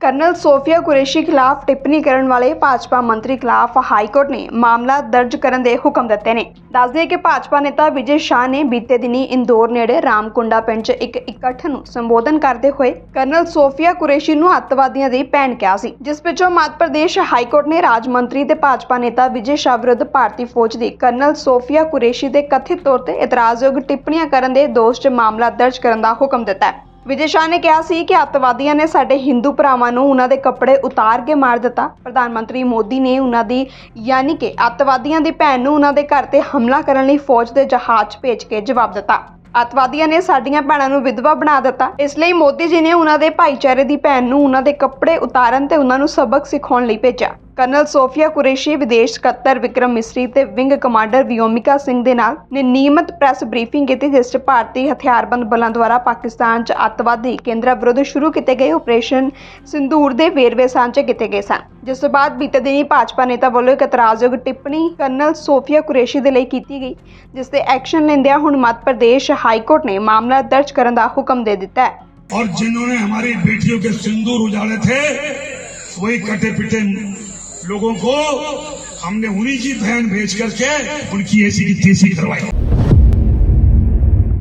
Colonel Sophia Qureshi ਖਿਲਾਫ ਟਿੱਪਣੀ ਕਰਨ ਵਾਲੇ ਭਾਜਪਾ ਮੰਤਰੀ ਖਿਲਾਫ ਹਾਈਕੋਰਟ ਨੇ ਮਾਮਲਾ ਦਰਜ ਕਰਨ ਦੇ ਹੁਕਮ ਦਿੱਤੇ ਨੇ। ਦੱਸਦੇ ਕਿ ਭਾਜਪਾ ਨੇਤਾ ਵਿਜੇ ਸ਼ਾਹ ਨੇ ਬੀਤੇ ਦਿਨੀ ਇੰਦੌਰ ਨੇੜੇ ਰਾਮਕੁੰਡਾ ਪਿੰਡ 'ਚ ਇੱਕ ਇਕੱਠ ਨੂੰ ਸੰਬੋਧਨ ਕਰਦੇ ਹੋਏ ਕਰਨਲ ਸੋਫੀਆ ਕੁਰੈਸ਼ੀ ਨੂੰ ਅੱਤਵਾਦੀਆਂ ਦੀ ਭੈਣ ਕਿਹਾ ਸੀ, ਜਿਸ ਪਿੱਛੋਂ ਮੱਧ ਪ੍ਰਦੇਸ਼ ਹਾਈ ਕੋਰਟ ਨੇ ਰਾਜ ਮੰਤਰੀ ਤੇ ਭਾਜਪਾ ਨੇਤਾ ਵਿਜੇ ਸ਼ਾਹ ਵਿਰੁੱਧ ਭਾਰਤੀ ਫੌਜ ਦੀ ਕਰਨਲ ਸੋਫੀਆ ਕੁਰੈਸ਼ੀ ਦੇ ਕਥਿਤ ਤੌਰ ਤੇ ਇਤਰਾਜ਼ਯੋਗ ਟਿੱਪਣੀਆਂ ਕਰਨ ਦੇ ਦੋਸ਼ 'ਚ ਮਾਮਲਾ ਦਰਜ ਕਰਨ ਦਾ ਹੁਕਮ ਦਿੱਤਾ ਹੈ। ਵਿਜੇ ਸ਼ਾਹ ਨੇ ਕਿਹਾ ਸੀ ਕਿ ਅੱਤਵਾਦੀਆਂ ਨੇ ਸਾਡੇ ਹਿੰਦੂ ਭਰਾਵਾਂ ਨੂੰ ਉਹਨਾਂ ਦੇ ਕੱਪੜੇ ਉਤਾਰ ਕੇ ਮਾਰ ਦਿੱਤਾ। ਪ੍ਰਧਾਨ ਮੰਤਰੀ ਮੋਦੀ ਨੇ ਉਹਨਾਂ ਦੀ, ਯਾਨੀ ਕਿ ਅੱਤਵਾਦੀਆਂ ਦੀ ਭੈਣ ਨੂੰ ਉਹਨਾਂ ਦੇ ਘਰ ਤੇ ਹਮਲਾ ਕਰਨ ਲਈ ਫੌਜ ਦੇ ਜਹਾਜ਼ ਭੇਜ ਕੇ ਜਵਾਬ ਦਿੱਤਾ। ਅੱਤਵਾਦੀਆਂ ਨੇ ਸਾਡੀਆਂ ਭੈਣਾਂ ਨੂੰ ਵਿਧਵਾ ਬਣਾ ਦਿੱਤਾ। ਇਸ ਲਈ ਮੋਦੀ ਜੀ ਨੇ ਉਹਨਾਂ ਦੇ ਭਾਈਚਾਰੇ ਦੀ ਭੈਣ ਨੂੰ ਉਹਨਾਂ ਦੇ ਕੱਪੜੇ ਉਤਾਰਨ ਤੇ ਉਹਨਾਂ ਨੂੰ ਸਬਕ ਸਿਖਾਉਣ ਲਈ ਭੇਜਿਆ। ਕਰਨਲ ਸੋਫੀਆ ਕੁਰੇਸ਼ੀ ਵਿਦੇਸ਼ ਸਕੱਤਰ ਵਿਕਰਮ ਮਿਸਰੀ ਤੇ ਵਿੰਗ ਕਮਾਂਡਰ ਵਿਯੋਮਿਕਾ ਸਿੰਘ ਦੇ ਨਾਲ ਨੇ ਨਿਯਮਿਤ ਪ੍ਰੈਸ ਬਰੀਫਿੰਗ ਕੀਤੀ ਜਿਸ 'ਚ ਭਾਰਤੀ ਹਥਿਆਰਬੰਦ ਬਲਾਂ ਦੁਆਰਾ ਪਾਕਿਸਤਾਨ 'ਚ ਅੱਤਵਾਦੀ ਕੇਂਦਰਾਂ ਵਿਰੁੱਧ ਸ਼ੁਰੂ ਕੀਤੇ ਗਏ ਆਪਰੇਸ਼ਨ ਸਿੰਦੂਰ ਦੇ ਵੇਰਵੇ ਸਾਂਝੇ ਕੀਤੇ ਗਏ ਸਨ ਜਿਸ ਤੋਂ ਬਾਅਦ ਬੀਤੇ ਦਿਨੀ ਭਾਜਪਾ ਨੇਤਾ ਵੱਲੋਂ ਇੱਕ ਇਤਰਾਜ਼ਯੋਗ ਟਿੱਪਣੀ ਕਰਨਲ ਸੋਫੀਆ ਕੁਰੇਸ਼ੀ ਦੇ ਲਈ ਕੀਤੀ ਗਈ ਜਿਸ ਤੇ ਐਕਸ਼ਨ ਲੈਂਦਿਆਂ ਹੁਣ ਮੱਧ ਪ੍ਰਦੇਸ਼ ਹਾਈ ਕੋਰਟ ਨੇ ਮਾਮਲਾ ਦਰਜ ਕਰਨ ਦਾ ਹੁਕਮ ਦੇ ਦਿੱਤਾ ਹੈ और जिन्होंने हमारी बेटियों के सिंदूर उजाड़े थे वही कटे पिटे लोगों को हमने उन्हीं की बहन भेज करके उनकी ऐसी की तैसी करवाई